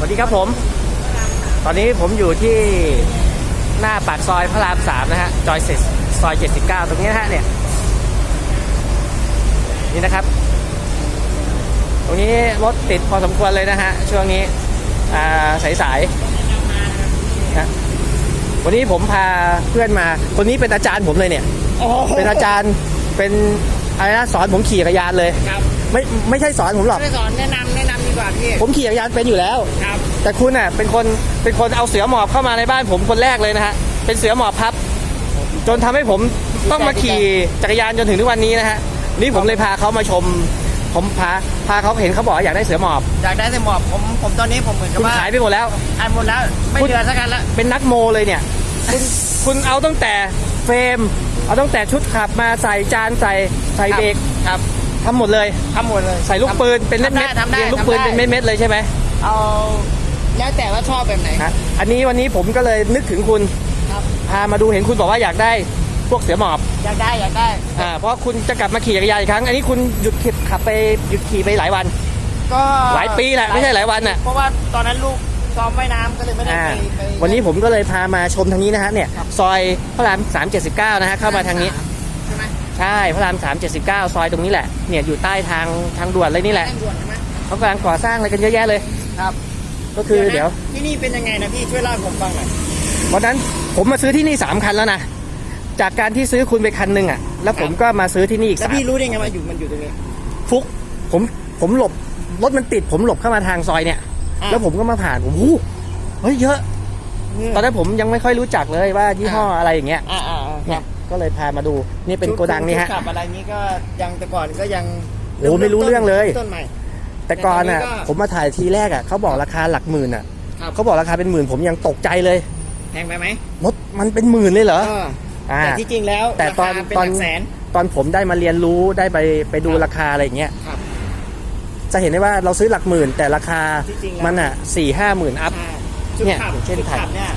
สวัสดีครับผม ตอนนี้ผมอยู่ที่หน้าปากซอยพระรามสามนะฮะจอยเซซอย79ตรงนี้นะฮะเนี่ย นี่นะครับ ตรงนี้รถติดพอสมควรเลยนะฮะ ช่วงนี้ อ่าสายๆนะวันนี้ผมพาเพื่อนมา คนนี้เป็นอาจารย์ผมเลยเนี่ย เป็นอาจารย์เป็น อะไรนะสอนผมขี่จักรยานเลย ครับไม่ไม่ใช่สอนผมหรอกไม่สอนแนะนำแนะนำดีกว่าพี่ผมขี่จักรยานเป็นอยู่แล้ว ครับ แต่คุณอะเป็นคนเป็นคนเอาเสือหมอบเข้ามาในบ้านผมคนแรกเลยนะฮะเป็นเสือหมอบพับ จนทำให้ผมต้องมาขี่จักรยานจนถึงทุกวันนี้นะฮะนี่ผมเลยพาเขามาชม ผมพาพาเขาเห็นเขาบอกว่าอยากได้เสือหมอบอยากได้แต่หมอบผมผมตอนนี้ผมเหมือนกับคุณว่าขายไปหมดแล้ว อันหมดแล้วไม่คุณ เหลือสักอันละเป็นนักโมเลยเนี่ย คุณคุณเอาตั้งแต่เฟรม เอาตั้งแต่ชุดขับมาใส่จานใส่ใส่เบรกครับทำหมดเลย ทำหมดเลยใส่ลูกปืนเป็นเม็ดทำเม็ได้ดทำได้เรียงลูกปืนทำได้เป็นเม็ดเม็ดๆเลยใช่ไหมเอาแล้วแต่ว่าชอบแบบไหนฮะอันนี้วันนี้ผมก็เลยนึกถึงคุณครับพามาดูเห็นคุณบอกว่าอยากได้พวกเสือหมอบอยากได้อยากได้อ่าเพราะคุณจะกลับมาขี่จักรยานอีกครั้ง อันนี้คุณหยุดขับขับไปหยุดขี่ไปหลายวัน ก็หลายปีแหละไม่ใช่หลายวันน่ะเพราะว่าตอนนั้นลูก ซ้อมว่ายน้ำก็เลยไม่ได้อ่าไปไป วันนี้ผมก็เลยพามาชมทางนี้นะฮะเนี่ยครับ ซอยพระรามสามเจ็ดสิบเก้านะฮะเข้ามาทางนี้ใช่ไหมใช่พระรามสามเจ็ดสิบเก้าซอยตรงนี้แหละเนี่ยอยู่ใต้ทางทางด่วนเลยนี่แหละแจ้งด่วนใช่ไหมเขากำลังก่อสร้างอะไรกันเยอะแยะเลย ครับก็คือเดี๋ยวนะที่นี่เป็นยังไงนะพี่ช่วยเล่าให้ผมฟังหน่อยวันนั้นผมมาซื้อที่นี่สามคันแล้วนะจากการที่ซื้อคุณไปคันหนึ่งอะแล้วผมก็มาซื้อที่นี่อีกแล้วสามพี่รู้ได้ไงว่าอยู่มันอยู่ตรงนี้ฟุกผมผมหลบรถมันติดผมหลบเข้ามาทางซอยเนี่ยอะ แล้วผมก็มาผ่านผมหูเฮ้ยเยอะ ตอนนั้นผมยังไม่ค่อยรู้จักเลยว่ายี่ห้ออะไรอย่างเงี้ยอ่าอ่าอ่าคเนี่รัยบก็เลยพามาดู นี่เป็นโกดังนี่ฮะชุขับอะไรนี้ก็ยังแต่ก่อนก็ยังโอ้ไม่รู้เรื่องเลยต้นใหม่แต่ก่อนอะแต่ตอนนี้ก็ผมมาถ่ายทีแรกอะเขาบอกราคาหลักหมื่นอะครับเขาบอกราคาเป็นหมื่นผมยังตกใจเลยแพงไปไหมรถมันเป็นหมื่นเลยเหรอเอออ่าแต่ที่จริงแล้วแต่ตอนราคาเป็นตหอนลักแสนตอนผมได้มาเรียนรู้ได้ไปไปดูครับราคาอะไรอย่างเงี้ยครับ จะเห็นได้ว่าเราซื้อหลักหมื่น แต่ราคาที่จริงแล้วมันอะสี่ห้าหมื่นอัพอ่าชุดเนี่ยขับอย่างเช่นชุดไทยขับเนี่ย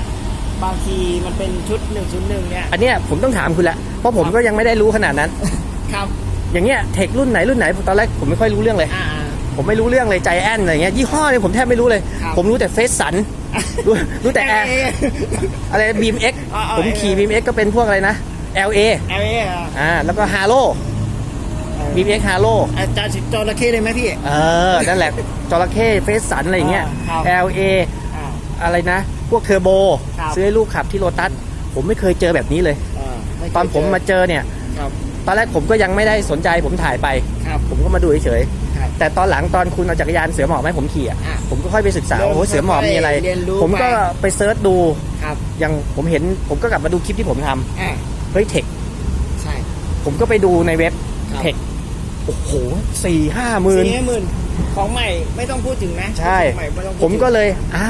บางทีมันเป็นชุดหนึ่งชุดหนึ่งเนี่ยอันเนี้ยผมต้องถามคุณละเพราะผมครับก็ยังไม่ได้รู้ขนาดนั้น ครับอย่างเงี้ยเทครุ่นไหนรุ่นไหนตอนแรกผมไม่ค่อยรู้เรื่องเลยอ่าอ่า ผมไม่รู้เรื่องเลยใจแอนอะไรเงี้ยยี่ห้อเนี่ยผมแทบไม่รู้เลย ครับผมรู้แต่เฟสสันรู้รู้แต่แอร์เออะไรบีมเอ็กอ่าอ่าผมขี่บีมเอ็กก็เป็นพวกอะไรนะ LA เอเออะอ่าแล้วก็ฮาโล บีมเอ็กฮาโลอาจารย์จระเข้เลยไหมพี่ เออ นั่นแหละ จระเข้เฟสสันอะไรอย่างเงี้ย อ่าครับ LA อ่า อะไรนะ พวกเทอร์โบ ครับ ซื้อให้ลูกขับที่โรตัส ผมไม่เคยเจอแบบนี้เลย อ่าไเคยตอนผมมาเจอเนี่ย ครับตอนแรกผมก็ยังไม่ได้สนใจผมถ่ายไป ครับ ผมก็มาดูเฉยครับๆแต่ตอนหลังตอนคุณเอาจักรยานเสือหมอบมาให้ผมขี่อะอะผมก็ค่อยไปศึกษาเริ่มโอ้โหเสือหมอบมีอะไรเรียนรู้ผมก็ไป ไปเซิร์ชดู ครับอย่างผมเห็น ผมก็กลับมาดูคลิปที่ผมทำอ่าเฮ้ยเทค ใช่ ผมก็ไปดูในเว็บครับ เทค โอ้โหสี่ห้าหมื่นสี่หมื่นของใหม่ไม่ต้องพูดถึงนะใช่ของใหม่ไม่ต้องพูดผมถึงก็เลยอ่า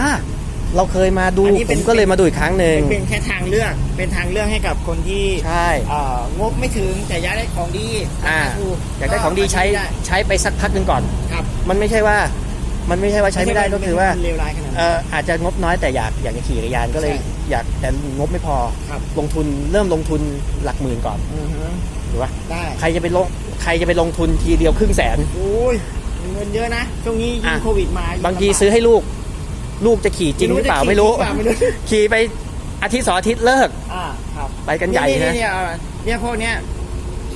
เราเคยมาดูอันนี้ผเป็นมก็เลยมาดูอีกครั้งหนึ่งเป็นเป็นแค่ทางเลือกเป็นทางเลือกให้กับคนที่ใช่เอ่องบไม่ถึงแต่อยากได้ของดีอ่าราคถูกอยากได้ของดีใช้ได้ใช้ไปสักพักหนึ่งก่อนครับมันไม่ใช่ว่ามันไม่ใช่ว่าใช้ไม่ได้ก็คือว่าเลวร้ายขนาดนั้นเอออาจจะงบน้อยแต่อยากอยากจะขี่จักรยานก็เลยใช่ อยากแต่งบไม่พอ ครับ ลงทุนเริ่มลงทุนหลักหมื่นก่อนอือฮึถูกปะได้ใครจะไปลงใครจะไปลงทุนทีเดียวครึ่งแสน โอ้ยเงินเยอะนะช่วงนี้ยิ่อะงโควิดมาบางทีลำกซื้อให้ลูก ลูกจะขี่จริงหรือเปล่าไม่รู้ จะขี่จงหรือเปล่าไม่รู้ขี่ไปอาทิตย์สองอาทิตย์เลิก อ่าครับไปกันใหญ่นี่นะเนี่ยเอาเนี่ยพวกเนี้ย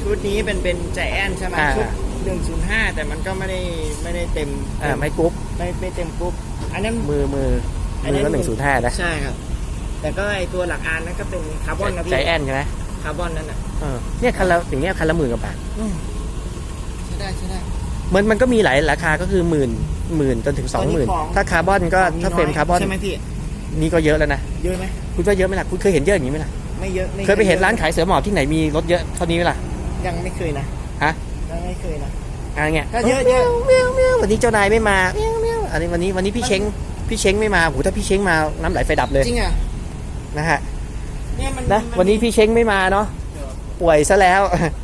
ชุดนี้เป็นเป็นใจแอนใช่ไหมอ่า ชุดหนึ่งศูนย์ห้าแต่มันก็ไม่ได้ไม่ได้เต็มอ่าไม่กรุ๊ปไม่ไม่เต็มกรุ๊ปอันนั้นมือมืออันมืนั้อนก็หนึ่งศูนย์ห้านะ ใช่ครับ แต่ก็ไอตัวหลักอานนั้นก็เป็นคาร์บอนนะพี่ใจแอนใช่ไหมคาร์บอนนั่นน่ะเออเนี่ยคันละอย่างเงี้ยคันละหมื่นกว่าบาทอืมใช่ได้ใช่ได้ มันมันก็มีหลายราคาก็คือหมื่นหมื่นจนถึงสองหมื่นของถ้าคาร์บอนก็ของถ้าเฟรมน้ยคาร์บอนใช่ไหมพี่นี่ก็เยอะแล้วนะเยอะไหมคุณว่าเยอะไหมล่ะคุณเคยเห็นเยอะอย่างนี้ไหมล่ะไม่เยอะม่เคยไปเห็นร้านขายเสือหมอบที่ไหนมีรถเยอะเท่านี้ไหมล่ะยังไม่เคยนะฮะยังไม่เคยนะอะไรเงี้ยก็เยอะเยอะเมียวเมียววันนี้เจ้านายไม่มาเมียวเมียวอันนี้วันนี้วันนี้พี่เช้งพี่เช้งไม่มาโหถ้าพี่เช้งมาน้ำไหลไฟดับเลยจริงอะ นะฮะเนี่ยมันนะมัวันนี้พี่เช้งไม่มาเนาะป่วยซะแล้ว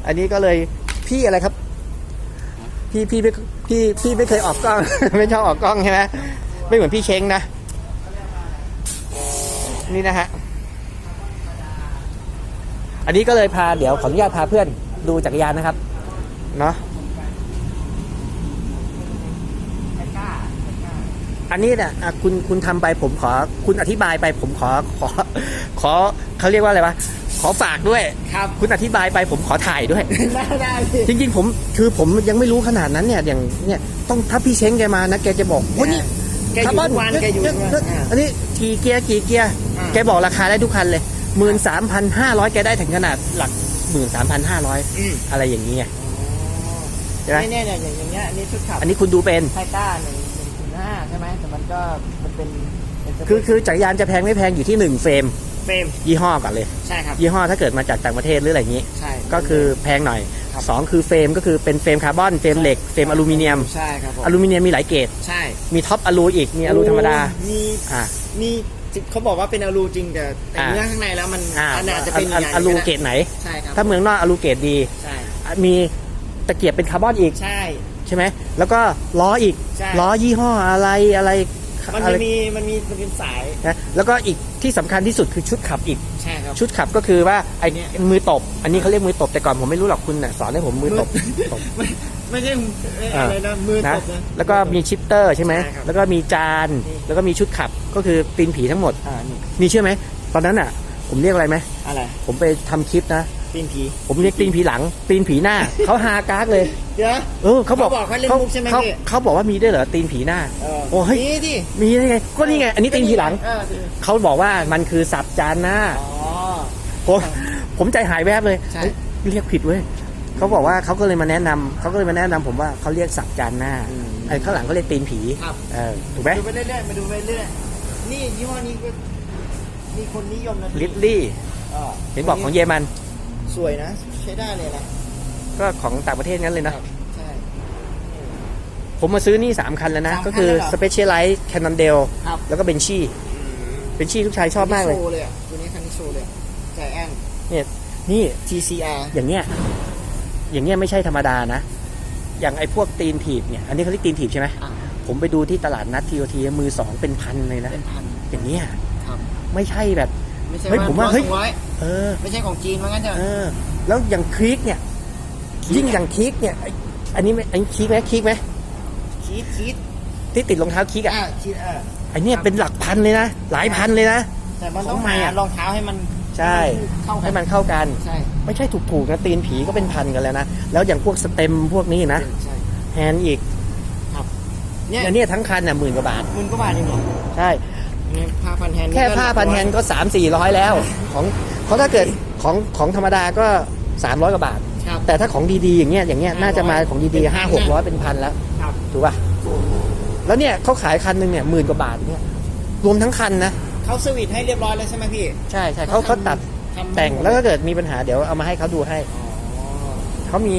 อันนี้ก็เลยพี่อะไรครับ พี่พี่ไม่พี่พี่ไม่เคยออกกล้อง ไม่ชอบออกกล้องใช่ไหมไม่เหมือนพี่เช้งนะ นี่นะฮะอันนี้ก็เลยพาเดี๋ยวขออนุญาตพาเพื่อนดูจักรยานนะครับ เนาะ ไทก้าไทก้า อันนี้เนี่ยอะคุณคุณทำไปผมขอ คุณอธิบายไปผมขอขอ ขอเขาเรียกว่าอะไรวะขอฝากด้วยครับคุณอธิบายไปผมขอถ่ายด้วยได้ได้พี่จริงๆ ผมคือผมยังไม่รู้ขนาดนั้นเนี่ยอย่างเนี่ยต้องถ้าพี่เช้งแกมานะแกจะบอกโอ้ยนี่แกอยู่ทุกวันแกอยู่ทุกวันอ่าอันนี้กี่เกียร์กี่เกียร์อ่าแกบอกราคาได้ทุกคันเลยหมื่นสามพันห้าร้อยแกได้ถึงขนาดหลักหมื่นสามพันห้าร้อยอืมอะไรอย่างนี้ไงใช่ไหมเนี่ยเนี่ยอย่างอย่างเงี้ยอันนี้ชุดขับอันนี้คุณดูเป็นไทก้าหนึ่ง หนึ่งถึงห้าใช่ไหมแต่มันก็มันเป็นเป็นสเปคือคือจักรยานจะแพงไม่แพงอยู่ที่หนึ่งเฟรมเฟรมยี่ห้อก่อนเลย ใช่ครับยี่ห้อถ้าเกิดมาจากต่างประเทศหรืออะไรอย่างนี้ ใช่ ก็คือแพงหน่อยครับ สองคือเฟรมก็คือเป็นเฟรมคาร์บอนเฟรมเหล็กเฟรมอลูมิเนียมใช่ครับผมอลูมิเนียมมีหลายเกรดใช่มีท็อปอลูอีกมีอลูธรรมดามีอ่า มีเขาบอกว่าเป็นอลูจริงแต่แต่อ่า เนื้อข้างในแล้วมันอ่าอันอาจจะเป็นอใหญ่อลูเกรดไหน ใช่ครับถ้าเมืองนอกอลูเกรดดี ใช่ มีตะเกียบเป็นคาร์บอนอีก ใช่ใช่ไหมแล้วก็ล้ออีกใช่ ล้อยี่ห้ออะไรอะไรมันอะไรมีมันมีมันเป็นสายนะแล้วก็อีกที่สำคัญที่สุดคือชุดขับอีก ใช่ครับ ชุดขับก็คือว่าไอ้เนี่ย มือตบ อันนี้เขาเรียกมือตบแต่ก่อนผมไม่รู้หรอกคุณน่ะสอนให้ผมมือตบตบ ไม่ไม่ใช่อะไรนะมือตนะบนะ แล้วก็มีชิปเตอร์ใช่ไหม ใช่ครับแล้วก็มีจาน นี่ แล้วก็มีชุดขับ ก็คือตีนผีทั้งหมด อ่านี่นี่เชื่อไหม ตอนนั้นอะ ผมเรียกอะไรไหม อะไรผมไปทำคลิปนะ ตีนผี ผมเรียกตีนผีหลัง ตีนผีหน้า เขาฮากากเลย เดี๋ยว เออเขาบอกเขาบอกให้เล่นมุกใช่ไหมเขาพี่เขาบอกว่ามีด้วยเหรอตีนผีหน้า เออโอ้เฮ้ย นี่ดิมีได้ไงก็นี่ไง อันนี้ตีนผีหลัง เออสิเขาบอกว่ามันคือสับจานหน้า อ๋อ ผมผมใจหายแวบเลยใช่ เฮ้ยเรียกผิดเว้ยเขาบอกว่าเขาก็เลยมาแนะนำเขาก็เลยมาแนะนำผมว่าเขาเรียกสับจานหน้าอืมไอ้ข้างหลังก็เรียกตีนผีครับ เออถูกไหมดูไปเรื่อยๆมาดูไปเรื่อยๆนี่ยี่ห้อนี้ก็มีคนนิยมนะพี่ลิตลี่ เออเห็นบอกของเยอรมัน สวยนะ ใช้ได้เลยนะก็ของต่างประเทศงั้นเลยนะ ใช่ ผมมาซื้อนี่ 3 คันแล้วนะ สามคันก็คือเลยเหรอ Specialized Cannondale ครับแล้วก็เบนชี่เบนชี่ลูกชายชอบมากเลย โชว์เลยอะตัวนี้คันนี้โชว์เลยใจแอนเนี่ยนี่ TCR อย่างเงี้ย อย่างเงี้ยไม่ใช่ธรรมดานะ อย่างไอ้พวกตีนถีบเนี่ย อันนี้เขาเรียกตีนถีบใช่ไหม อะ ผมไปดูที่ตลาดนัดทีโอทีมือสองเป็นพันเลยนะ เป็นพัน อย่างเงี้ยครับ ไม่ใช่แบบ ไม่ใช่เฮ้ยผมว่าร้อเฮ้ย สองร้อย เออ ไม่ใช่ของจีนว่างั้นเถเออะอแล้วอย่างคลิกเนี่ย ยิ่งอย่างคลิกเนี่ยไอ้อันนี้ไม่อันนี้คลิกไหมคลิกไหมคีดคีดที่ติดรองเท้าคลิกอะอะคีดเออไอันนี้เป็นหลักพันเลยนะหลายพันเลยนะ แต่มันต้องของใหม่หาอะ รองเท้าให้มันใช่ เข้ากัให้มันเข้ากัน ใช่ไม่ใช่ถูกๆนะตีนผีก็เป็นพันกันแล้วนะแล้วอย่างพวกสเต็มพวกนี้นะใช่แฮนด์อีกเนี่ยอันเนี้ยทั้งคันน่ะหมื่นกว่าบาทหมื่นกว่าบาทเองเหรอใช่ เนี่ยผ้าพันแฮนด์แค่ผ้าพันแฮนด์ก็สามสี่ร้อยแล้ว ของ เขาะถ้าเกิดของของธรรมดาก็สามร้อยกว่าบาท ครับ แต่ถ้าของดีๆอย่างเงี้ยอย่างเงี้ย500น่าจะมาของเป็ดีนๆพันห้าหกร้อยเป็นพันแล้วครับ ถูกป่ะแล้วเนี่ยเขาขายคันหนึ่งเนี่ยหมื่นกว่าบาทเนี่ยรวมทั้งคันนะเขาสวิตช์ให้เรียบร้อยแล้วใช่ไหมพี่ใช่ใช่เขาเขาตัดทำแต่งแล้วถ้าเกิดมีปัญหาเดี๋ยวเอามาให้เขาดูให้อ๋อเขามี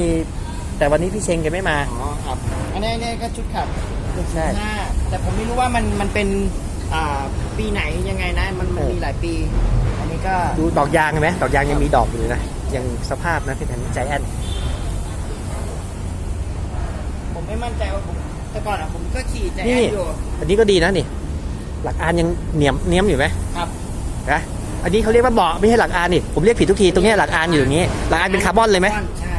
แต่วันนี้พี่เชงแกไม่มา อ๋อครับอันนี้อันนี้ก็ชุดขับใช่ ห้าแต่ผมไม่รู้ว่ามันมันเป็นอ่าปีไหนยังไงนะ มันมันมีหลายปีอันนี้ ก็ดูดอกยางเห็นไหมดอกยางยังมีดอกอยู่เลยนะยังสภาพนะที่ทันใจแอนผมไม่มั่นใจว่าผมแต่ก่อนอะผมก็ขี่ใจแอนี่นอยู่อันนี้ก็ดีนะนี่ หลักอานยังเหนียมเนียมอยู่ไหมครับนะอันนี้เขาเรียกว่าเบาะไม่ใช่หลักอานนี่ผมเรียกผิดทุกทีตรงเนี้ยหลักอานอยู่ตรงนี้ หลักอานเป็นคาร์บอนเลยไหมใช่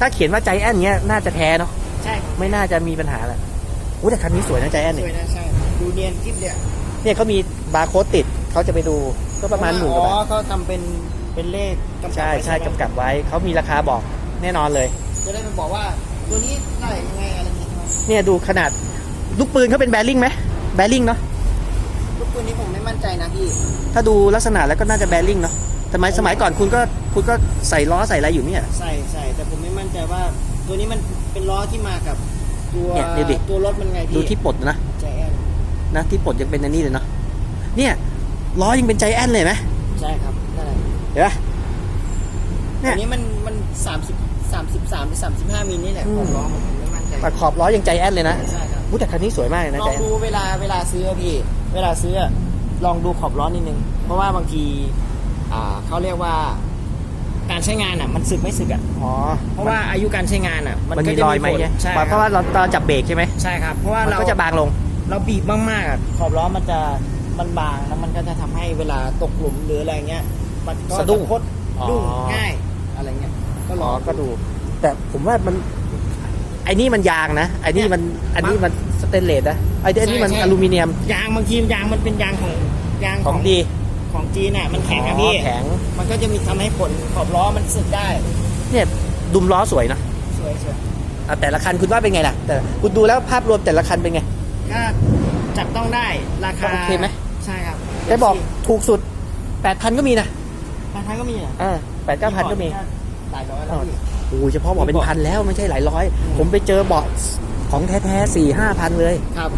ถ้าเขียนว่าใจแอนเนี้ยน่าจะแท้เนาะใช่ครับไม่น่าจะมีปัญหาแหละโอ้แต่คันนี้สวยนะใจแอนสนี่วยนะใช่ดูเนียนกิ๊บเลยอะเนี่ยเขามีบาร์โค้ดติดเขาจะไปดู ก็ประมาณหมื่นกว่าอ๋บาอทเขาทำเป็นเป็นเลขกำกับใช่ไว้ใช่ไหมกำกับไว้เขามีราคาบอกแน่นอนเลย จะได้มาบอกว่าตัวนี้เท่าไหร่ยังไงอะไรอย่างเงี้ยใช่ไหมเนี่ยดูขนาดลูกปืนเขาเป็นแบริ่งไหมแบริ่งเนาะลูกปืนนี้ผมไม่มั่นใจนะพี่ถ้าดูลักษณะแล้วก็น่าจะแบริ่งเนาะสมัยสมัยก่อนคุณก็คุณก็ใส่ล้อใส่อะไรอยู่เนี่ย ใส่ใส่แต่ผมไม่มั่นใจว่า ตัวนี้มันเป็นล้อที่มากับตัวเนี่ยดูดิ ตัวรถมันไงพี่ดูที่ปลดนะ ใจแอนนะที่ปลดยังเป็นอันนี้เลยเนาะเนี่ย ล้อยังเป็นใจแอนเลยไหมใช่ครับนั่นแหละเห็นปะเนี่ยอันนี้มันมันสามสิบสามสิบสามหรือสามสิบห้ามิลนี่แหละอืมของล้อผมไม่มั่นใจแต่ขอบล้อยังใจแอนเลยนะใช่ครับ อู้แต่คันนี้สวยมากเลยนะลอใจงแอนดูเวลาเวลาซื้ออะพี่ เวลาซื้ออะลองดูขอบล้อนิดนึง เพราะว่าบางทีอ่าเขาเรียกว่าการใช้งานอะ มันสึกไม่สึกอะ อ๋อเพราะว่าอายุการใช้งานอะมันก็มีจะรอยไหมผลเนี่ยใช่เพราะว่าเราตอนจับเบรกใช่ไหมใช่ครับ เพราะว่ามันเราก็จะบางลง เราบีบมากๆอะขอบล้อมันจะ มันบางแล้วมันก็จะทำให้เวลาตกหลุมหรืออะไรเงี้ย มันก็สะดุ้งคดดุ้งอ๋อง่ายอะไรเงี้ยก็ลอ๋ออง ก็ดู แต่ผมว่ามันไอ้นี่มันยางนะไอ้นี่มันอันนี้มันบสเตนเลสนะไอ้เดนนี่มันใช่ใช่ อลูมิเนียมยางบางทียางมันเป็นยางของยางของดีของจีนอะมันแข็งอ๋อะอพี่แข็งมันก็จะมีทำให้ผลขอบล้อมันสึกได้เนี่ยดุมล้อสวยนะสวยสวยอะแต่ละคันคุณว่าเป็นไงล่ะแต่คุณดูแล้วภาพรวมแต่ละคันเป็นไงก็จับต้องได้ราคาโอเคไหมใช่ครับ แต่บอกถูกสุด8,000ก็มีนะราคาก็มีอะอ่าแปดเก้าพันก็มีหลายร้อยแล้วพี่โอ้โหเฉพาะเบอกเป็นพันแล้วไม่ใช่หลายร้อย ผมไปเจอเบาะของแท้ๆสี่ห้าพันเลยครับ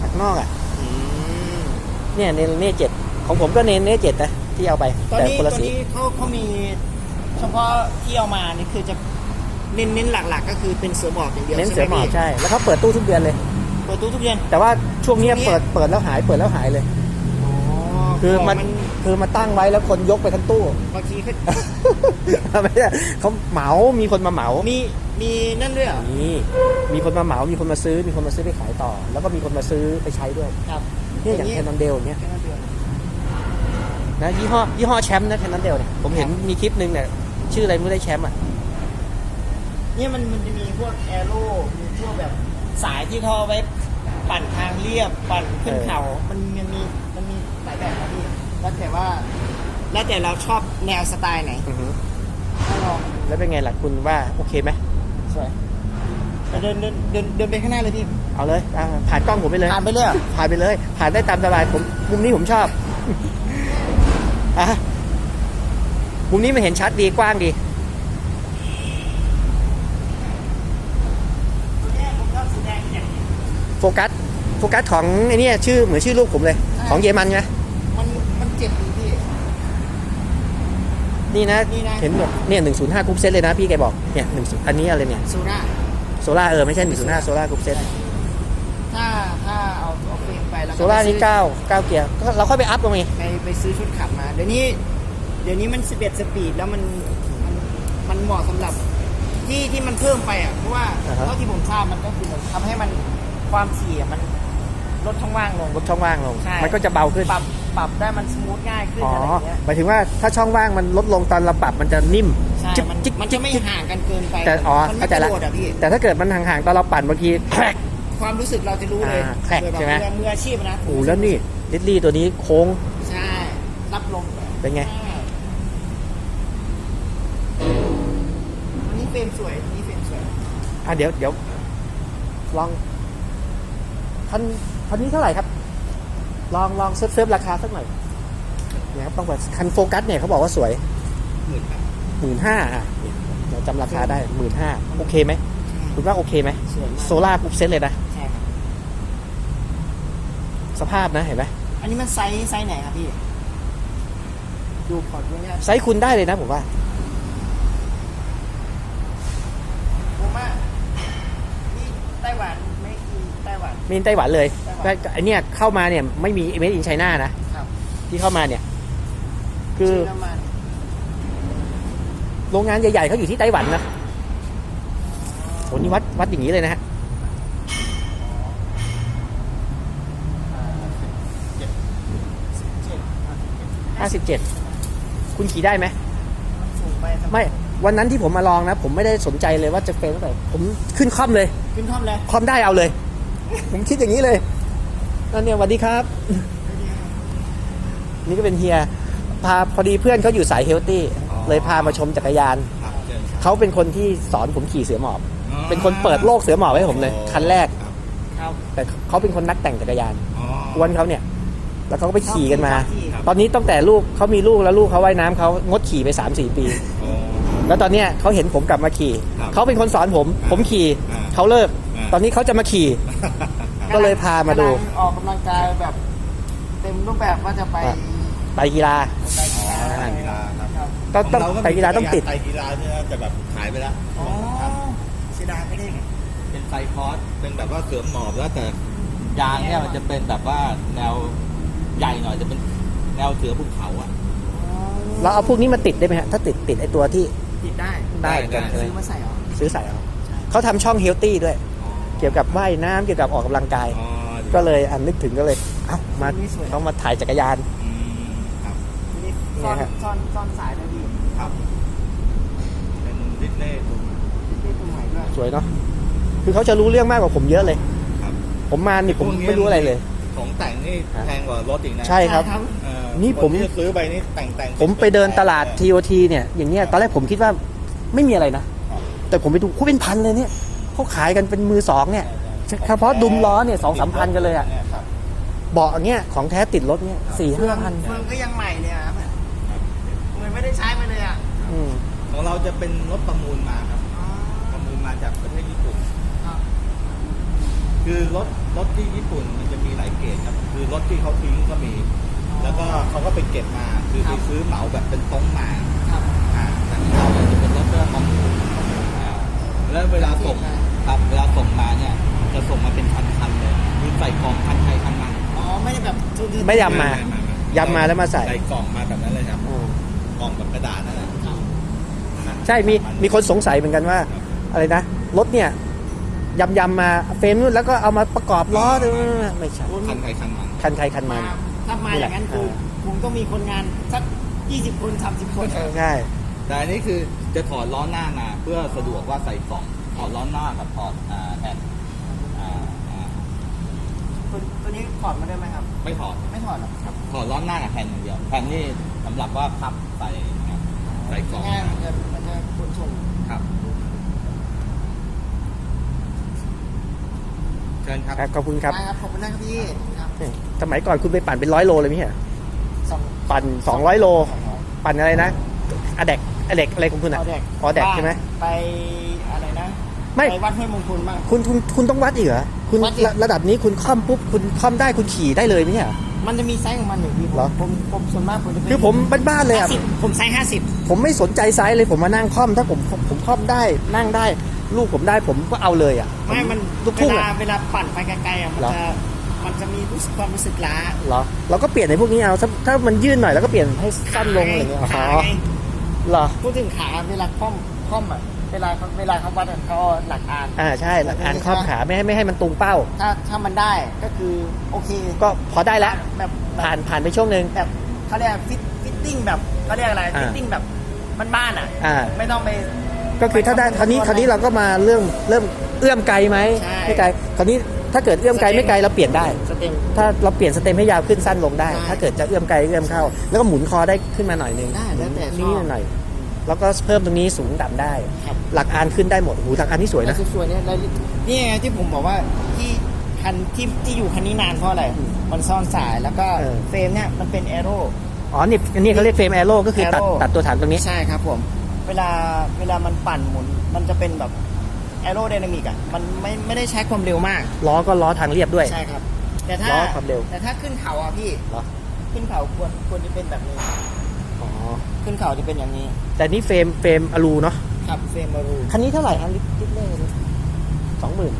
ข้างนอกอะเนี่ยเนเน่เจ็ดของผมก็เนเน่เจ็ดนะที่เอาไปตอนแต่นี้คนตละอนสีนี้เขาเขามีเฉพาะที่เอามานี่คือจะเน้นเน้นหลักๆ ก็คือเป็นเสือหมอบอย่างเดียวเน้นใช่เสือหมอบพี่ใช่แล้วเขาเปิดตู้ทุกเดือนเลย เปิดตู้ทุกเดือนแต่ว่าช่วงเนี้ยช่วงนี้เปิดเปิดแล้วหายเปิดแล้วหายเลยอ๋อ คือขงมันคือมาตั้งไว้แล้วคนยกไปทั้งตู้ บางทีเขาไม่ใช่เขาเหมามีคนมาเหมา มีมีนั่นด้วยเหรอมีมีคนมาเหมา มีคนมาซื้อ มีคนมาซื้อไปขายต่อ แล้วก็มีคนมาซื้อไปใช้ด้วยครับเนี่ยอย่างแคนนอนเดลเนี่ยแค่นั้นเดียวนะยี่ห้อยี่ห้อแชมป์นะแคนนอนเดลเนี่ยผมเห็นมีคลิปหนึ่งเนี่ยชื่ออะไรไม่รู้ได้แชมป์อะเนี่ยมันมันจะมีพวกแอโร่มีพวกแบบสายที่เขาเอาไว้ปั่นทางเรียบปั่นขึ้นเขา มันมันมี มันมีหลายแบบนะพี่แล้วแต่ว่า แล้วแต่เราชอบแนวสไตล์ไหนอือฮึถ้าลองแล้วเป็นไงล่ะคุณว่าโอเคไหมสวยเดินเดินเดินเดินไปข้างหน้าเลยพี่เอาเลยอ่าผ่านกล้องผมไปเลย ผ่านไปเลยเหรอผ่านไปเลย ผ่านได้ตามสบายผมมุมนี้ผมชอบอะมุมนี้มันเห็นชัดดีกว้างดีตัวเนี้ยผมชอบสีแดงเนี่ย โฟกัส โฟกัสของไอ้เนี่ยชื่อเหมือนชื่อลูกผมเลย ของเยอรมันไง มันมันเจ็บดีพี่ นี่นะนี่นะ เห็นแบบเนี่ยหนึ่งศูนย์ห้ากรุ๊ปเซตเลยนะพี่แกบอกเนี่ยหนึ่งอันนี้อะไรเนี่ยซูน่าโซล่าเออไม่ใช่หนึ่งศูนย์ห้าโซล่ากรุ๊ปเซตถ้าถ้าเอาเอาเฟรมไปแล้วก็โซล่านี่ไปซื้อเก้าเก้าเกียร์ก็เราค่อยไปอัพตรงนี้ไปไปซื้อชุดขับมา เดี๋ยวนี้ เดี๋ยวนี้มัน11สปีดแล้วมันมันมันเหมาะสำหรับที่ที่มันเพิ่มไปอะเพราะว่าอ่าฮะเท่าที่ผมทราบมันก็คือมันทำให้มันความเสียมันลดช่องว่างลงลดช่องว่างลง ใช่มันก็จะเบาขึ้นปรับ ปรับได้มันสมูทง่ายขึ้นอ๋ออะไรอย่างเงี้ยหมายถึงว่าถ้าช่องว่างมันลดลงตอนเราปรับมันจะนิ่มใช่จิ๊บมันจิ๊บ มันจะไม่ห่างกันเกินไปแต่อ๋อมันไม่เข้ากใจระละโดดอะพี่ แต่ถ้าเกิดมันห่างๆตอนเราปั่นบางทีแครกความรู้สึกเราจะรู้เลยอ่าแคร็กโดยแบบใช่ไหมอมืออาชีพนะโอ้โหแล้วนี่ลิตลี่ตัวนี้โค้ง ใช่รับลมเป็นไง ใช่อันนี้เฟรมสวยอันนี้เฟรมสวยอะเดี๋ยวเดี๋ยวลองคันคันนี้เท่าไหร่ครับ ลองลองเซิร์ฟเซิร์ฟราคาสักหน่อยเนี่ยครับต้องแบบคันโฟกัสเนี่ยเขาบอกว่าสวยหมื่นครับหมื่นห้าอะเนี่ยเราจำราคาได้หมื่นห้าโอเคไหมคุณว่าโอเคไหมสวยมากโซล่าปุ๊บเซตเลยนะใช่ครับสภาพนะเห็นไหมอันนี้มันไซส์ไซส์ไหนครับพี่ดูพอร์ตด้วยเนี่ยไซส์คุณได้เลยนะผมว่าผมว่านี่ไต้หวันไม่คือไต้หวันเมนไต้หวันเลย ไต้หวันแต่อันเนี้ยเข้ามาเนี่ยไม่มีเมดอินไชน่านะครับ ที่เข้ามาเนี่ย คือชื่น้ำมันโรงงานใหญ่ๆเขาอยู่ที่ไต้หวันนะโหนี่วัดวัดอย่างนี้เลยนะฮะเจ็ดห้าสิบเจ็ดคุณขี่ได้ไหมมันสูงไปสำหรับไม่ วันนั้นที่ผมมาลองนะ ผมไม่ได้สนใจเลยว่าจะเป็นเท่าไหร่ผมขึ้นคล่อมเลย ขึ้นท่อมเลย คล่อมได้เอาเลย ผมคิดอย่างนี้เลย นั่นเนี่ยสวัสดีครับ นี่ก็เป็นเฮีย พาพอดีเพื่อนเขาอยู่สายเฮลตี้อ๋อเลยพามาชมจักรยานครับเชิญครับเขาเป็นคนที่สอนผมขี่เสือหมอบอ๋อเป็นคนเปิดโลกเสือหมอบให้ผมเลยคันแรกครับครับแต่เขาเป็นคนนักแต่งจักรยานอ๋อกวนเขาเนี่ย แล้วเขาก็ไปขี่กันมาชอบขี่ครับตอนนี้ตั้งแต่ลูกเขามีลูกแล้วลูกเขาว่ายน้ำเขางดขี่ไป3าสี่ปีอ๋อแล้วตอนเนี้ยเขาเห็นผมกลับมาขี่ครับเขาเป็นคนสอนผมอ่าผมขี่อ่าเขาเลิกอ่าตอนนี้เขาจะมาขี่ ก็เลยพามาดู กำลังออกกำลังกายแบบเต็มรูปแบบว่าจะไปอะ ไปกีฬา ไปกีฬาไตรกีฬาครับต้องต้องขเรไปกีฬาต้องติด ไตรกีฬาเนี่ยแต่แบบขายไปแล้วอ๋อเสียดายไม่ได้เป็นไตรคอร์สเป็นแบบว่าเสริมหมอบแล้วแต่ยางเนี่ยมันจะเป็นแบบว่าแนวใหญ่หน่อยจะเป็นแนวเสือภูเขาอะ เราเอาพวกนี้มาติดได้ไหมฮะ ถ้าติดติดไอตัวที่ติดได้ได้กันใช่ไหมซื้อมาใส่เอาซื้อใส่เอาเขาทำช่องเฮลตี้ด้วยอ๋อ เกี่ยวกับว่ายน้ำเกี่ยวกับออกกำลังกายอ๋อก็เลยอันนึกถึงก็เลยเอ้ามาต้องมาถ่ายจักรยานอืมครับทีนี้ซ่อนเนี่ยฮะซ่อนซ่อนสายเลยดีครับเป็นดิสเน่ตัวที่ตรงไหนด้วยสวยเนาะคือเขาจะรู้เรื่องมากกว่าผมเยอะเลยครับ ผมมานี่ผมไม่รู้อะไรเลย ของแต่งนี่ฮะแพงกว่ารถอีกนะใช่ครับเออนี่ผมคที่จะซื้อไปนี่แต่งแต่งผมไปเดินตลาด TOT เนี่ยอย่างเงี้ยตอนแรกผมคิดว่าไม่มีอะไรนะ แต่ผมไปดูคู่เป็นพันเลยเนี่ย เขาขายกันเป็นมือสองเนี่ยเฉพาะดุมล้อเนี่ยสองสามพันกันเลยอะครับเบาะเงี้ยของแท้ติดรถเนี่ยสี่เฟือห้างพันเฟืองก็ยังใหม่เลยอะครับเหมือนไม่ได้ใช้มาเลยอะอืมของเราจะเป็นรถประมูลมาครับอ๋อประมูลมาจากประเทศญี่ปุ่นครับคือรถรถที่ญี่ปุ่นมันจะมีหลายเกรดครับ คือรถที่เขาทิ้งก็มี แล้วก็เขาก็ไปเก็บมาคือไปซื้อเหมาแบบเป็นต้งมาครับอ่าแต่ของเราเนี่ยจะเป็นรถเรื่องของอ่าแล้วเวลาส่ง ครับเวลาส่งมาเนี่ยจะส่งมาเป็นคันๆเลยคือใส่กล่องคันใครคันมันอ๋อไม่ได้แบบทุนๆไม่ยำมา ยำมาแล้วมาใส่ ใส่กล่องมาแบบนั้นเลยครับอืมกล่องแบบกระดาษนั่นแหละครับใช่ มี มีคนสงสัยเหมือนกันว่า อะไรนะ รถเนี่ย ยำยำมาเฟรมนู่นแล้วก็เอามาประกอบล้อด้วยไม่ใช่ คันใครคันมันคันใครคันมันมาถ้ามาอย่างนั้นคือคงต้องมีคนงานสัก20 คน 30 คน ใช่ แต่อันนี้คือจะถอดล้อหน้ามาเพื่อสะดวกว่าใส่กล่อง ถอดล้อหน้ากับถอดอ่าแผ่นอ่าอ่าตัวตัวนี้ถอดมาได้ไหมครับ ไม่ถอด ไม่ถอดหรอกครับถอดล้อหน้ากับแผ่นอย่างเดียวแผ่นนี่สำหรับว่าพับใส่นะครับใส่กล่องง่ายมันจะมันจะขนส่งครับเชิญครับ ครับขอบคุณครับได้ครับขอบคุณนะครับพี่ครับสมัยก่อนคุณไปปั่นเป็นร้อยโลเลยไหมเนี่ยสองปั่นสองร้อยโล ปั่นอะไรนะอะเด็กอะเด็กอะไรของคุณอะออแดกออแดกใช่ไหม ไปอะ ไรนะไม่ ไปวัดห้วยมงคลบ้าง คุณคุณคุณต้องวัดอีกเหรอคุณวัดอีก ระระดับนี้คุณคล่อมปุ๊บคุณคล่อมได้คุณขี่ได้เลยไหมเนี่ย มันจะมีไซส์ของมันอยู่พี่ผมเหรอ ผมผมส่วนมากผมจะเป็นคือผมบ้านๆเลยอะห้าสิบผมไซส์ห้าสิบผมไม่สนใจไซส์เลยผมมานั่งคล่อมถ้าผมผมผมคล่อมได้นั่งได้ ลูกผมได้ผมก็เอาเลยอะไม่มันลูกเวทุ่งลาอะเวลาปั่นไปไกลๆอะมันเหรอ จะมันจะมีรู้สึกความรู้สึกล้าเหรอเราก็เปลี่ยนในพวกนี้เอาถ้าถ้ามันยื่นหน่อยแล้วก็เปลี่ยนให้สั้นลงอะไรอย่างเงี้ยอ๋ขาอไงเหรอพูดถึงขาเวลาคล่อมคล่อมอะ เวลาเขาเวลาเขาวัดอะเขาหลักอาน อ่าใช่หลักอ่านครอบขาไม่ให้ไม่ให้มันตรงเป้า ถ้าถ้ามันได้ก็คือโอเคก็พอได้แล้ว แบบแบบผ่านผ่านไปช่วงหนึ่ง แบบเขาเรียกฟิตฟิตติ้งแบบเขาเรียกอะไรอ่าฟิตติ้งแบบบ้านๆอะอ่า ไม่ต้องไป ก็คือถ้าได้คราวนี้คราวนี้เราก็มาเรื่องเริ่มเอื้อมไกลไหมใช่ ไม่ไกลคราวนี้ถ้าเกิดเอื้อมไกลไม่ไกลเราเปลี่ยนได้ สเต็ม ถ้าเราเปลี่ยนสเต็มให้ยาวขึ้นสั้นลงได้ได้ถ้าเกิดจะเอื้อมไกลเอื้อมเข้า แล้วก็หมุนคอได้ขึ้นมาหน่อยหนึงได้แล้วแต่ชอบนี่หน่อย แล้วก็เพิ่มตรงนี้สูงต่ำได้ ครับ หลักอานขึ้นได้หมดโอ้โหหลักอานนี่สวยแต่นะ สวยๆเนี่ยรายละนี่ไงที่ผมบอกว่าที่คันที่ที่อยู่คันนี้นานเพราะอะไร มันซ่อนสายแล้วก็เฟรมเนี่ยมันเป็นแอโร่ อ๋อนี่อันนี้เขาเรียกเฟรมแอโร่ก็คือตัด Aero ตัดตัวฐานตรงนี้ ใช่ครับผม เวลาเวลามันปั่นหมุน มันจะเป็นแบบแอโร d y นามิกอะ มันไม่ไม่ได้ใช้ความเร็วมาก ล้อก็ล้อทางเรียบด้วย ใช่ครับ แต่ถ้าล้อความเร็วแต่ถ้าขึ้นเขาอะพี่ เหรอ ขึ้นเขาควรควรจะเป็นแบบนี้ อ๋อ ขึ้นเขาจะเป็นอย่างนี้ แต่นี่เฟรมเฟรมอลูเนาะครับเฟรมมารูคันนี้เท่าไหร่อันลิตรลิตรเล่สองหมื่น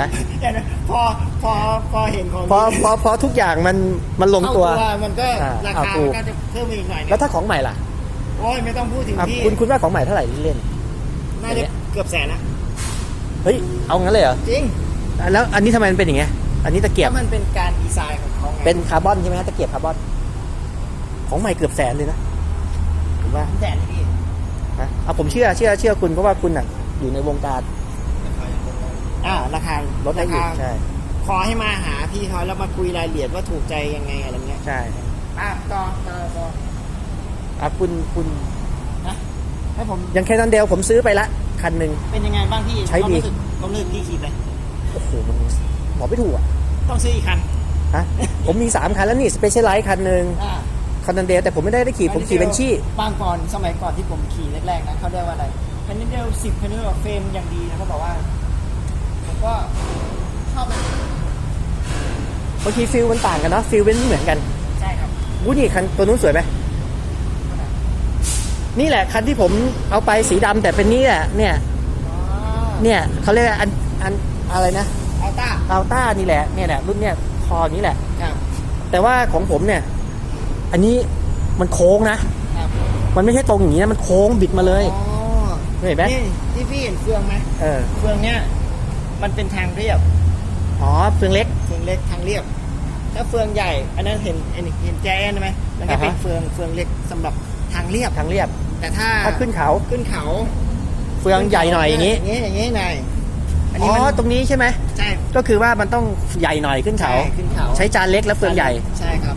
นะเห็นไหมพอพอพอเห็นของพอพอพอทุกอย่างมันมันลงเข้าตัวมันก็อ่าราเอาคาถูกก็จะเพิ่มอีกหน่อยนึงแล้วถ้าของใหม่ล่ะโอ้ยไม่ต้องพูดถึงอะพี่คุณคุณว่าของใหม่เท่าไหร่เล่น น่าจะเกือบแสนนะเฮ้ยเอางั้นเลยเหรอจริงอะแล้วอันนี้ทำไมมันเป็นอย่างเงี้ยอันนี้ตะเกียบ ถ้ามันเป็นการดีไซน์ของเขาไงเป็นคาร์บอนใช่ไหมฮะตะเกียบคาร์บอน ของใหม่เกือบแสนเลยนะผมว่าแสนพี่นะเอาผมเชื่อเชื่อเชื่อคุณเพราะว่าคุณอะ อยู่ในวงการอ่าราคาลดได้ราอีกคาใช่ขอให้มาหาพี่เขาแล้วมาคุยรายละเอียดว่าถูกใจยังไงอะไรเงี้ยใช่อะต่อต่อต่ออะคุณคุณนะให้ผมอย่างแค่นั้นเดียวผมซื้อไปละคันหนึ่งเป็นยังไงบ้างพี่ใช้ดีความรู้สึกความรู้สึกพี่ขี่ไปโอ้โหมันบอกไม่ถูกอะต้องซื้ออีกคันฮะผมมีสามคันแล้วนี่สเปเชียลไลท์คันหนึ่งอ่า คันนันเดียวแต่ผมไม่ได้ได้ขี่ผมขี่เบนชี่ บางก่อนสมัยก่อนที่ผมขี่แรกๆนะเขาเรียกว่าอะไรคันนี้เดียวสิบคันนี้แบบเฟรมอย่างดีนะเขาบอกว่าผมก็ชอบมันบางทีฟิลมันต่างกันเนาะฟิลเป็นไม่เหมือนกันใช่ครับวูนี่คันตัวนู้นสวยไหมนี่แหละคันที่ผมเอาไปสีดำแต่เป็นนี่แหละเนี่ยอ๋อเนี่ยเขาเรียกว่าอันอันอะไรนะอัลต้าอัลต้านี่แหละเนี่ยแหละรุ่นเนี่ยคอนี้แหละครับแต่ว่าของผมเนี่ย อันนี้มันโค้งนะ ครับมันไม่ใช่ตรงอย่างนี้นะ มันโค้งบิดมาเลยอ๋อเห็นไหมนี่ที่พี่เห็นเฟืองไหมเออ เฟืองเนี้ยมันเป็นทางเรียบอ๋อเฟืองเล็ก เฟืองเล็กทางเรียบ ถ้าเฟืองใหญ่ อันนั้นเห็นเห็นเห็นแจนไหมมันจะเป็นอ่าฮะ เฟืองเฟืองเล็กสำหรับทางเรียบ ทางเรียบ แต่ถ้าถ้าขึ้นเขา ขึ้นเขาเฟืองใหญ่หน่อยอย่างนี้ อย่างนี้อย่างนี้หน่อยอันอ๋นี้อ มันตรงนี้ใช่ไหม ใช่ก็คือว่ามันต้องใหญ่หน่อยขึ้นเขา ใช่ขึ้นเขา ใช้จานเล็กและเฟืองใหญ่ ใช่ครับ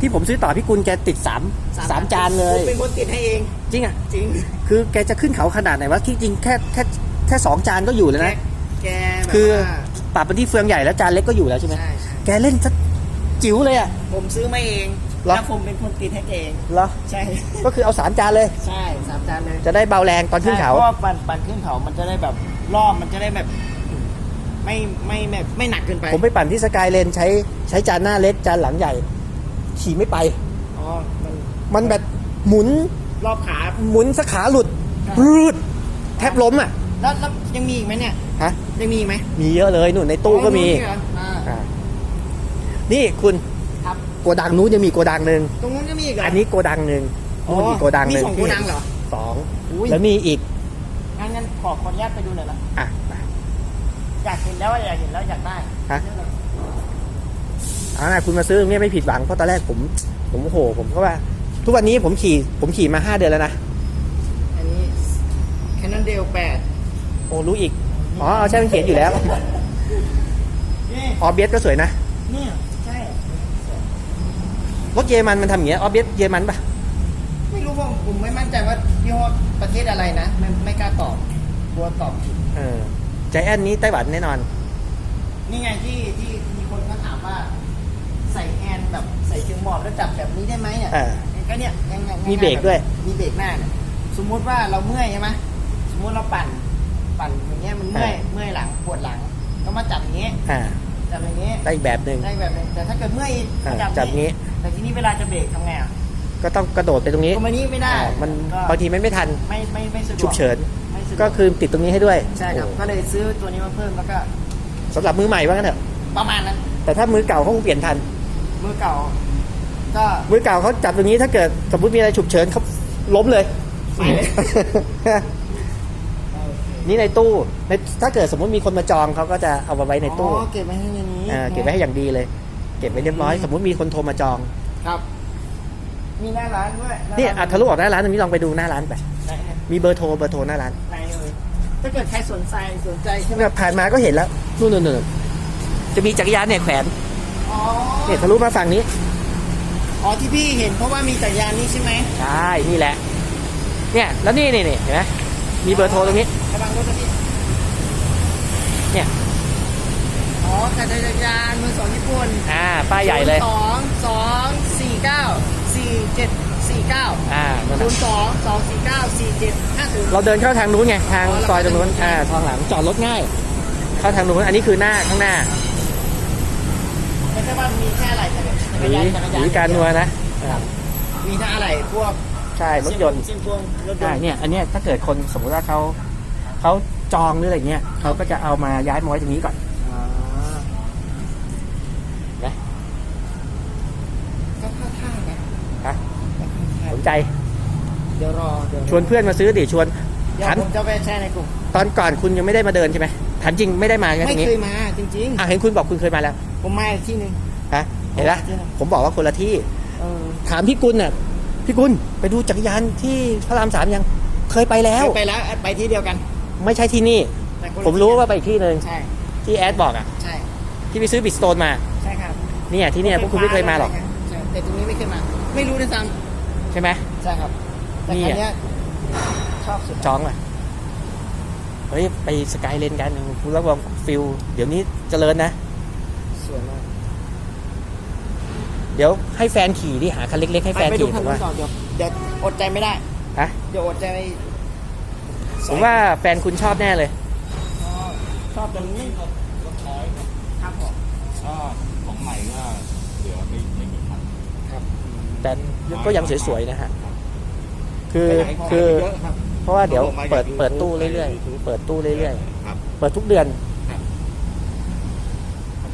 ที่ผมซื้อต่อพี่กุลแกติดสามสามจานเลย ผมเป็นคนติดให้เอง จริงอะ จริง คือแกจะขึ้นเขาขนาดไหนวะที่จริงแค่แค่แค่สองจานก็อยู่แล้วแกนะ แกแบบคือว่าปรับไปที่เฟืองใหญ่แล้วจานเล็กก็อยู่แล้วใช่ไหม ใช่ใช่แกเล่นซะจิ๋วเลยอะ ผมซื้อมาเอง เหรอ แล้วผมเป็นคนติดให้แกเอง เหรอ ใช่ ก็คือเอาสามจานเลย ใช่สามจานเลยจะได้เบาแรงตอนขึ้นเขา ใช่เพราะว่าปั่นปั่นขึ้นเขา มันจะได้แบบรอบมันจะได้แบบ ไม่ไม่ไม่ไม่หนักเกินไป ผมไปปั่นที่สกายเลนใช้ใช้จานหน้าเล็กจานหลังใหญ่ ขี่ไม่ไป อ๋อ มันมันแบบหมุนรอบขา หมุนสกขาหลุดใช่รูดแทบล้มอะแล้วแล้วยังมีอีกไหมเนี่ย ฮะยังมีอีกไหมมีเยอะเลยหนุนในตู้ก็มีอ๋อเหรออ่า อ่านี่คุณครับ โกดังนู้นยังมีโกดังหนึ่งตรงนู้นก็มีอีกเหรออัอันนี้โกดังหนึ่งนู่นอีกโกดังหนึ่งมีสองโกดังเหรอ สองอุ้ย แล้วมีอีกงั้นงั้นขอขออนุญาตไปดูหน่อยนะ อะไปอยากเห็นแล้วอยากเห็นแล้วอยากได้ฮะเอานะ คุณมาซื้อตรงนี้ไม่ผิดหวังเพราะตอนแรกผม ผมโอ้โห ผมก็ว่า ทุกวันนี้ผมขี่ผมขี่มาห้าเดือนแล้วนะอันนี้ Cannondale 8โอ้รู้อีกอ๋อเอาใช่มันเขียนอยู่แล้วนี่ออเบียสก็สวยนะเนี่ยใช่รถเยอรมันมันทำอย่างเงี้ยออเบียสเยอรมันปะไม่รู้ผมผมไม่มั่นใจว่ายี่ห้อประเทศอะไรนะไม่ไม่กล้าตอบกลัวตอบผิดเออใจแอนนี้ไต้หวันแน่นอน นี่ไงที่ที่มีคนก็ถามว่า ใส่แฮนด์แบบ ใส่เชือกหมอบแล้วจับแบบนี้ได้ไหมเนี่ยเออก็เนี่ยง่ายๆมีเบรกด้วย มีเบรกหน้าเนี่ยสมมุติว่าเราเมื่อยใช่ไหมสมมุติเราปั่น ปั่นอย่างเงี้ยมันเมื่อยเมื่อยหลังปวดหลังก็มาจับอย่างเงี้ยอ่า จับอย่างเงี้ยได้อีกแบบหนึ่ง ได้แบบนึงแต่ถ้าเกิดเมื่อยอ่าจับจับงี้ แต่ทีนี้เวลาจะเบรกทำไงอะก็ต้องกระโดดไปตรงนี้ตรงนี้ไม่ได้อ่ามันก็บางทีมันไม่ทันไม่ไม่ไม่สะดวกฉุกเฉิน ไม่สะดวก็คือติดตรงนี้ให้ด้วยใช่ครับโอ้ก็เลยซื้อตัวนี้มาเพิ่มแล้วก็สำหรับมือใหม่ว่างั้นเถอะประมาณนั้น แต่ถ้ามือเก่าเขาคงเปลี่ยนทัน มือเก่า ก็มือเก่าเขาจับตรงนี้ถ้าเกิดสมมติมีอะไรฉุกเฉินเขาล้มเลยไปเลยนี่ในตู้ในถ้าเกิดสมมติมีคนมาจองเขาก็จะเอามาไว้ในตู้อ๋อเก็บไว้ให้ในนี้าเก็บไว้ให้อย่างดีเลย เก็บไว้เรียบร้อย สมมติมีคนโทรมาจองครับ มีหน้าร้านด้วยหานี่ร้าอะทะลุออกหน้าร้านตรงนี้ลองไปดูหน้าร้านไปไหนไหนมีเบอร์โทรเบอร์โทรหน้าร้านไหนเลยถ้าเกิดใครสนใจสนใจใช่ไหมแบบผ่านมาก็เห็นแล้วนู่นนู่นนู่นจะมีจักรยานเนี่ยแขวนอ๋อ เนี่ยทะลุมาฝั่งนี้ อ๋อที่พี่เห็นเพราะว่ามีจักรยานนี่ใช่ไหมใช่นี่แหละ เนี่ยแล้วนี่นี่นี่เห็นไหมมีเบอร์โทรตรงนี้ระวังรถนะพี่เนี่ยอ๋อจักรยานมือสองญี่ปุ่นอ่าป้ายใหญ่เลยสองสองสี่เก้าสี่เจ็ดสี่เก้าอ่านั่นศูน่ะนย์สองสองสี่เก้าสี่เจ็ดห้าศูนย์เราเดินเข้าทางนู้นไงทางอ๋อซอยตรงนู้นเราไปทางนู้นอ่าทางหลังจอดรถง่าย เข้าทางนู้นอันนี้คือหน้าข้างหน้าไม่ใช่ว่ามีแค่อะไรจักร หนียานจักรหยานนีการนัวนะอ่ามีทั้งอะไรพวกใช่รถยนต์เส้นพวงรถยใช่นต์เนี่ยอันเนี้ยถ้าเกิดคนสมมติว่าเขาเขาจองหรืออะไรเงี้ยเขาก็จะเอามาย้ายมาไว้ตรงนี้ก่อนอ่านะก็เข้าท่านะฮะก็เข้าท่าสนใจ เดี๋ยวรอเดี๋ยวรอชวนเพื่อนมาซื้อดิชวนเดี๋ยวถามผมจะไปแชร์ในกลุ่มตอนก่อนคุณยังไม่ได้มาเดินใช่ไหมถามจริงไม่ได้มาใช่ไหมตไม่รงนี้เคยมาจริงอะเห็นคุณบอกคุณเคยมาแล้วๆผมมาอีกที่หนึ่งฮะ เห็นไหมที่ไหนผมบอกว่าคนละที่เออถามพี่กุลน่ะพี่กุลไปดูจักรยานที่พระรามสามยังเคยไปแล้วเคยไปแล้วไปที่เดียวกัน ไม่ใช่ที่นี่แต่คนละผมรู้ว่าไปอีกที่หนึ่งใช่ ที่แอดบอกอะใช่ที่ไปซื้อบิสโตนมาใช่ครับเนี่ยที่เนี่ยพวกคุณไม่เคยมาหรอกใช่แต่ตรงนี้ไม่เคยมา ไม่รู้ด้วยซ้ใช่ไหมำใช่ครับแต่นี่คันอะเนี้ยชอบสุดจองอะเฮ้ยไปสกายเลนกันคุณรับรองฟิลเดี๋ยวนี้เจริญนะ สวยมาก เดี๋ยวให้แฟนขี่ที่หาคันเล็กๆให้แฟนไปดูขี่คัผนมนู้ว่านก่อนเดี๋ยวเดี๋ยวอดใจไม่ได้ ฮะเดี๋ยวอดใจผมว่าแฟนคุณชอบแน่เลยอ๋อชอบตรงนี้รถน้อยครับครับผมก็ของใหม่ก็เหลือไม่ไม่กี่คันแต่ก็ยังสวยๆนะฮะคือขยายของคือ เยอะครับเพราะว่าเดี๋ยวลงมาเปิดจากเปิดตู้ YouTube เรื่อยใน YouTube ๆเปิดตู้เรื่อยครับ ๆ เปิดทุกเดือนเ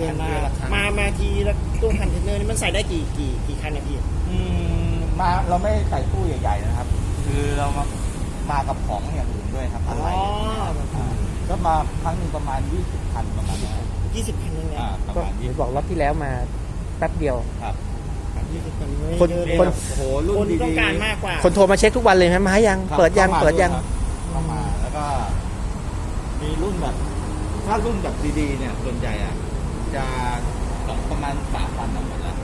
ดินมาเดือนละครั้งมามาทีละตู้คอนเทนเนอร์นี่มันใส่ได้กี่กี่กี่คันนะพี่อืมมาเราไม่ใส่ตู้ใหญ่ๆนะครับ คือเรามามากับของอย่างอื่นด้วยครับอะไราก็มาครั้งหนึงประมาณ 20คันประมาณนี้ครับยี่สิบคันนึงเนี่ยอ่าประก็มาณเห็น20บอกรอบที่แล้วมาแป๊บเดียว ครับยี่สิบคันไม่คนเยอะเลยคน โอ้โหรุ่นคนดีต้องๆการมากกว่าคนโทรมาเช็คทุกวันเลยไหมมายัง ครับเปิดยัง ข้ามาเปิดยัง ครับเข้ามาแล้วก็ มีรุ่นแบบ ถ้ารุ่นแบบดีๆเนี่ยส่วนใหญ่อะ จะสองประมาณสามพันทั้งหมดแล้ว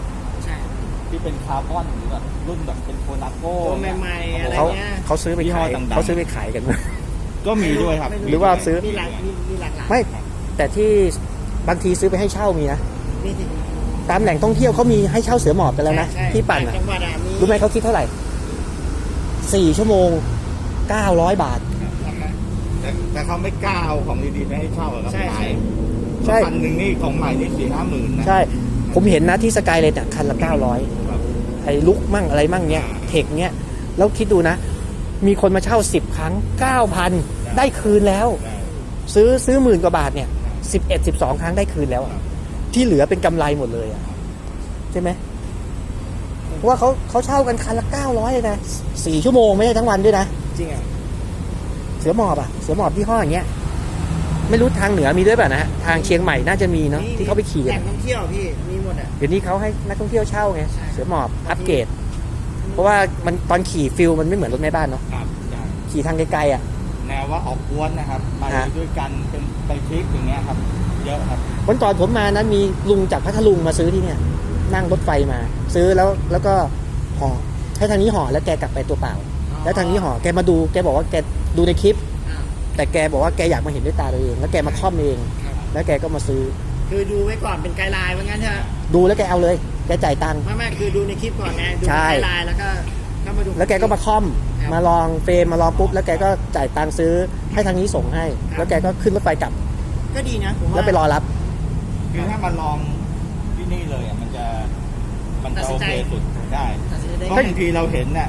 ใช่ที่เป็นคาร์บอนหรือแบบรุ่นแบบเป็นโคนาโก้ตัวใหม่ๆอะไรเขาเงี้ย เขาซื้อไปยี่ห้อขายดังๆ เขาซื้อไปขายกันก็มีด้วยครับ ไม่หรือว่าซื้อ มีหลายมีมีหลากหลายไม่แต่ที่บางทีซื้อไปให้เช่ามีนะมีที่ตามแหล่งท่องเที่ยวเขามีให้เช่าเสือหมอบกันแล้วนะใช่ที่ปั่นอะจังหวัดอะมีรู้ไหมเขาคิดเท่าไหร่สี่ชั่วโมงเก้าร้อยบาท แต่แต่เขาไม่กล้าเอาของดีๆไปให้เช่าอะครับใช่ขาย ใช่ พันหนึ่งนี่ของใหม่นี่สี่ห้าหมื่นนะ ใช่ ผมเห็นนะที่สกายเลยเนี่ยคันละเก้าร้อยครับไอ้ลุกมั่งอะไรมั่งเนี้ยเทคเนี้ยแล้วคิดดูนะ มีคนมาเช่าสิบครั้งเก้าพันได้คืนแล้ว ได้ ซื้อซื้อหมื่นกว่าบาทเนี่ยสิบเอ็ดสิบสองครั้งได้คืนแล้วอะที่เหลือเป็นกำไรหมดเลยอะใช่ไหมเพราะว่าเขาเขาเช่ากันคันละเก้าร้อยเลยนะสี่ชั่วโมงไม่ได้ทั้งวันด้วยนะ จริงอะเสือหมอบอะเสือหมอบที่ห้ออย่างเงี้ย ไม่รู้ทางเหนือมีด้วยป่ะนะฮะทางเชียงใหม่น่าจะมีเนาะที่เขาไปขี่แหกัล่นงท่องเที่ยวพี่มีหมดอะ เดี๋ยวนี้เขาให้นักท่องเที่ยวเช่าไงใช่ เสือหมอบอัปเกรด เพราะว่ามันตอนขี่ฟิลมันไม่เหมือนรถแม่บ้านเนาะครับใช่ขี่ทางไกลๆอะแนวว่าออกกวนนะครับไปฮะ ด้วยกันเป็นไปทริปอย่างเงี้ยครับ เยอะครับวันก่อนผมมานั้นมีลุงจากพัทลุงมาซื้อที่เนี่ย นั่งรถไฟมา ซื้อแล้วแล้วก็ห่อให้ทางนี้ห่อแล้วแกกลับไปตัวเปล่า แล้วทางนี้ห่อแกมาดูแกบอกว่าแกดูในคลิปอ่า แต่แกบอกว่าแกอยากมาเห็นด้วยตาตัวเอง แล้วแกมาค่อมเอง ครับ แล้วแกก็มาซื้อ คือดูไว้ก่อนเป็นไกด์ไลน์ว่างั้นใช่ไหมดูแล้วแกเอาเลย แกจ่ายตังค์ ไม่ไม่คือดูในคลิปก่อนไงดูใช่ ไกด์ไลน์แล้วก็ก็มาดู แล้วแกก็มาค่อม ครับ มาลองเฟรมมาลองปุ๊บ แล้วแกก็จ่ายตังค์ซื้อให้ทางนี้ส่งให้ครับแล้วแกก็ขึ้นรถไฟกลับ ก็ดีนะผมว่า แล้วไปรอรับ คือถ้ามาลองที่นี่เลยอะมันจะมันตัจะดสิโอนใจ เคสุดได้ตัดสินใจได้เพราะบางทีเราเห็นน่ะ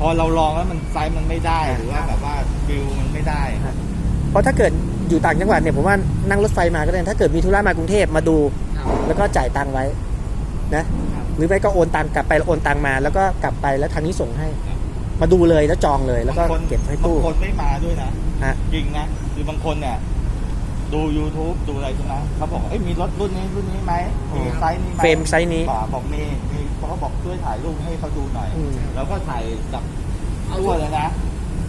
พอเราลองแล้วมันไซส์มันไม่ได้หรือว่าแบบว่าฟิลมันไม่ได้ครับ เพราะถ้าเกิดอยู่ต่างจังหวัดเนี่ยผมว่านั่งรถไฟมาก็ได้ถ้าเกิดมีธุระมากรุงเทพมาดูครับแล้วก็จ่ายตังค์ไว้นะครับหรือไม่ก็โอนตังค์กลับไปแล้วโอนตังค์มา แล้วก็กลับไปแล้วทางนี้ส่งให้ มาดูเลยแล้วจองเลยแล้วก็บางคนเก็บไว้ตู้บางคนไม่มาด้วยนะฮะจริงนะคือบางคนเนี่ยดู YouTube ดูอะไรใช่ไหมเขาบอกเอ้ยมีรถรุ่นนี้รุ่นนี้ไหมมีไซส์นี้ไหมเฟรมไซส์นี้บอกบอกมีมี เขาบอกช่วยถ่ายรูปให้เขาดูหน่อยอืมแล้วก็ถ่ายแบบเอาทั่วเลยนะ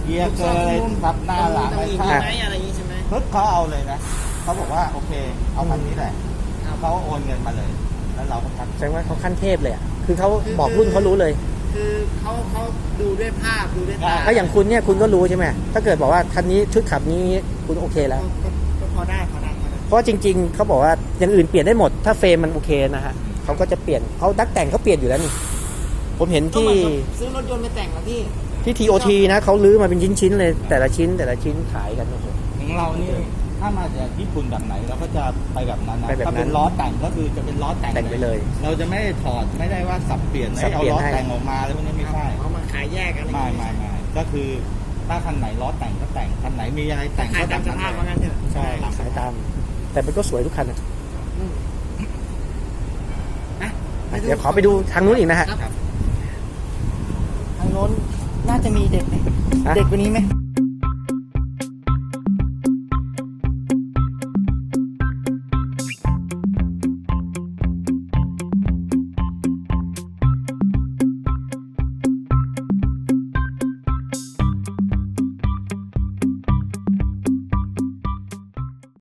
เกียร์เกยเลยทับหน้าหลังตรงนี้ไม่มีใช่ไหมอะไรอย่างงี้ใช่ไหมปึ๊บเขาเอาเลยนะเขาบอกว่าโอเค เอาคันนี้แหละครับเขาโอนเงินมาเลย แล้วเราก็ทักแสดงว่าเขาขั้นเทพเลยอะคือเขาบอกรุ่นเขารู้เลยคือเขาเขาดูด้วยภาพดูด้วยตาถ้าอย่างคุณเนี่ยคุณก็รู้ใช่ไหมถ้าเกิดบอกว่าคันนี้ชุดขับนี้คุณโอเคแล้ว ก็ก็พอได้พอได้พอได้เพราะว่าจริง ๆเขาบอกว่าอย่างอื่นเปลี่ยนได้หมด ถ้าเฟรมมันโอเคนะฮะ เขาก็จะเปลี่ยนเขาดักแต่งเขาเปลี่ยนอยู่แล้วนี่ผมเห็นก็ที่ เหมือนกับซื้อรถยนต์ไปแต่งแล้วพี่ ที่ TOT นะเขาลื้อมาเป็นชิ้นๆเลย แต่ละชิ้นแต่ละชิ้นขายกันโอ้โห ของเรานี่ถ้ามาจากญี่ปุ่นแบบไหนเราก็จะไปแบบนั้นนะไปแบบนั้น ถ้าเป็นล้อแต่งก็คือจะเป็นล้อแต่งแต่งไปเลย เราจะไม่ได้ถอดไม่ได้ว่าสับเปลี่ยนสับให้เอาเปลี่ยนล้อให้ แต่งออกมาแล้วพวกนี้ไม่ใช่เอามาขายแยกกันอะไรไม่อย่างไม่งี้ไม่ก็คือถ้าคันไหนล้อแต่งก็แต่งคันไหนมีอะไรแต่งขายก็ตามสแต่งภาพว่างั้นเถอะใช่ขายตาม แต่มันก็สวยทุกคันนะ อืมนะ ไปเดี๋ยวขอไปดูทางนู้นอีกนะฮะครับทางโน้นน่าจะมีเด็กไหมฮะ เด็กกว่านี้ไหม